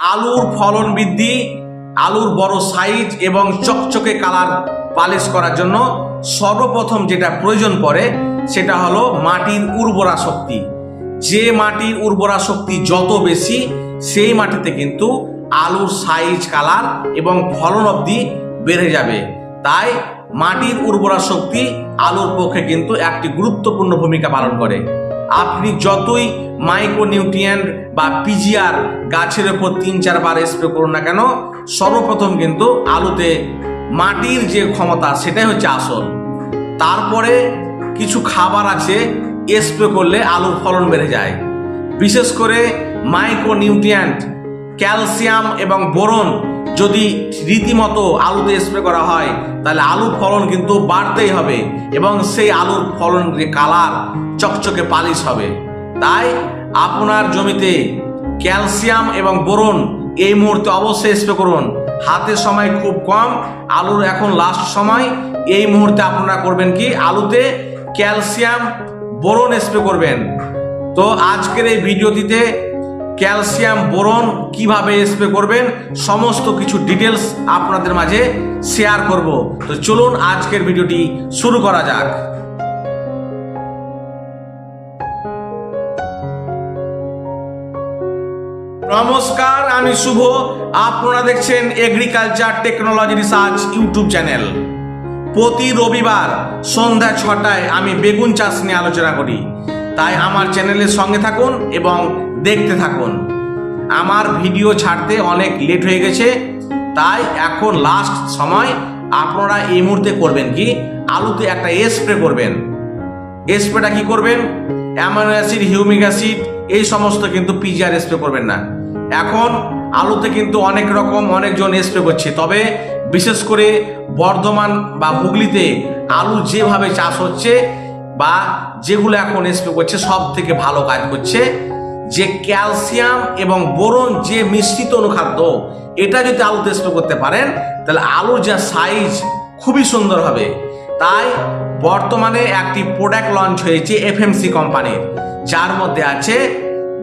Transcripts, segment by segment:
আলুর ফলন বৃদ্ধি, আলুর বড় সাইজ এবং চকচকে কালার পালিশ করার জন্য সর্বপ্রথম যেটা প্রয়োজন পড়ে সেটা হলো মাটির উর্বরা শক্তি। যে মাটির উর্বরা শক্তি যত বেশি, সেই মাটিতে কিন্তু আলুর সাইজ কালার এবং ফলন অবধি বেড়ে যাবে। তাই মাটির উর্বরা শক্তি আলুর পক্ষে কিন্তু একটি গুরুত্বপূর্ণ ভূমিকা পালন করে। আপনি যতই মাইক্রোনিউট্রিয়েন্ট বা পিজিআর গাছের ওপর তিন চারবার স্প্রে করুন না কেন, সর্বপ্রথম কিন্তু আলুতে মাটির যে ক্ষমতা সেটাই হচ্ছে আসল। তারপরে কিছু খাবার আছে স্প্রে করলে আলুর ফলন বেড়ে যায়। বিশেষ করে মাইক্রোনিউট্রিয়েন্ট, ক্যালসিয়াম এবং বোরন যদি রীতিমতো আলুতে স্প্রে করা হয়, তাহলে আলুর ফলন কিন্তু বাড়তেই হবে এবং সেই আলুর ফলন যে কালার চকচকে পালিশ হবে। তাই আপনার জমিতে ক্যালসিয়াম এবং বোরন এই মুহূর্তে অবশ্যই স্প্রে করুন। হাতে সময় খুব কম, আলুর এখন লাস্ট সময়। এই মুহূর্তে আপনারা করবেন কি? আলুতে ক্যালসিয়াম, বোরন স্প্রে করবেন। তো আজকের এই ভিডিওটিতে ক্যালসিয়াম, বোরন কীভাবে স্প্রে করবেন, সমস্ত কিছু ডিটেলস আপনাদের মাঝে শেয়ার করব। তো চলুন আজকের ভিডিওটি শুরু করা যাক। নমস্কার, আমি শুভ। আপনারা দেখছেন agriculture technology research YouTube channel প্রতি রবিবার সন্ধ্যা ছটায় আমি বেগুন চাষ নিয়ে আলোচনা করি। তাই আমার চ্যানেলের সঙ্গে থাকুন এবং দেখতে থাকুন। আমার ভিডিও ছাড়তে অনেক লেট হয়ে গেছে, তাই এখন লাস্ট সময় আপনারা এই মুহূর্তে করবেন কি? আলুতে একটা স্প্রে করবেন। স্প্রেটা কি করবেন? অ্যামাইনো অ্যাসিড, হিউমিক অ্যাসিড, এই সমস্ত কিন্তু পিজিআর স্প্রে করবেন না। এখন আলুতে কিন্তু অনেক রকম অনেকজন স্প্রে করছে। তবে বিশেষ করে বর্ধমান বা হুগলিতে আলু যেভাবে চাষ হচ্ছে বা যেগুলো এখন স্প্রে করছে সব থেকে ভালো কাজ করছে। যে ক্যালসিয়াম এবং বোরন যে মিশ্রিত অনুখাদ্য, এটা যদি আলুতে স্প্রে করতে পারেন, তাহলে আলুর যা সাইজ খুবই সুন্দর হবে। তাই বর্তমানে একটি প্রোডাক্ট লঞ্চ হয়েছে এফএমসি কোম্পানির। যার মধ্যে আছে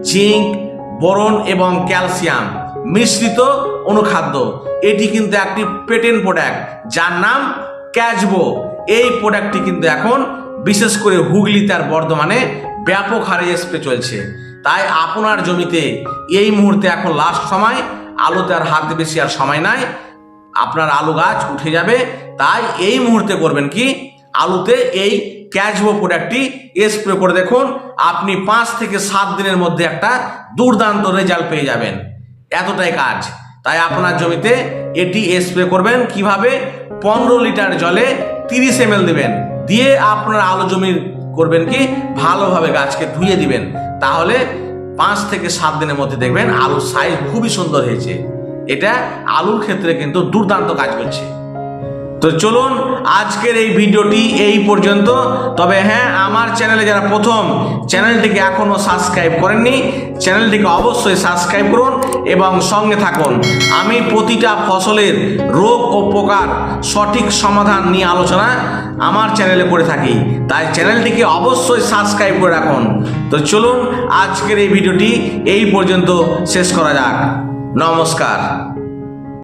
জিঙ্ক বোরন এবং ক্যালসিয়াম মিশ্রিত অনুখাদ্য। এটি কিন্তু একটি পেটেন্ট প্রোডাক্ট, যার নাম ক্যাচবো। এই প্রোডাক্টটি কিন্তু এখন বিশেষ করে হুগলিতে আর বর্ধমানে ব্যাপক হারে স্প্রে চলছে। তাই আপনার জমিতে এই মুহূর্তে এখন লাস্ট সময় আলুতে আর হাতে বেশি আর সময় নাই। আপনার আলু গাছ উঠে যাবে। তাই এই মুহূর্তে করবেন কি? আলুতে এই ক্যাচবো প্রোডাক্টটি স্প্রে করে দেখুন, আপনি পাঁচ থেকে সাত দিনের মধ্যে একটা দুর্দান্ত রেজাল্ট পেয়ে যাবেন। এতটাই কাজ। তাই আপনার জমিতে এটি স্প্রে করবেন। কীভাবে? পনেরো লিটার জলে তিরিশ এম দেবেন। দিয়ে আপনার আলু জমির করবেন কি? ভালোভাবে গাছকে ধুয়ে দিবেন। তাহলে পাঁচ থেকে সাত দিনের মধ্যে দেখবেন আলুর সাইজ খুবই সুন্দর হয়েছে। এটা আলুর ক্ষেত্রে কিন্তু দুর্দান্ত কাজ করছে। তো চলুন আজকের এই ভিডিওটি এই পর্যন্ত। তবে হ্যাঁ আমার চ্যানেলে যারা প্রথম, চ্যানেলটিকে এখনও সাবস্ক্রাইব করেননি, চ্যানেলটিকে অবশ্যই সাবস্ক্রাইব করুন এবং সঙ্গে থাকুন। আমি প্রতিটা ফসলের রোগ ও পোকার সঠিক সমাধান নিয়ে আলোচনা আমার চ্যানেলে করে থাকি। তাই চ্যানেলটিকে অবশ্যই সাবস্ক্রাইব করে রাখুন। তো চলুন আজকের এই ভিডিওটি এই পর্যন্ত শেষ করা যাক। নমস্কার।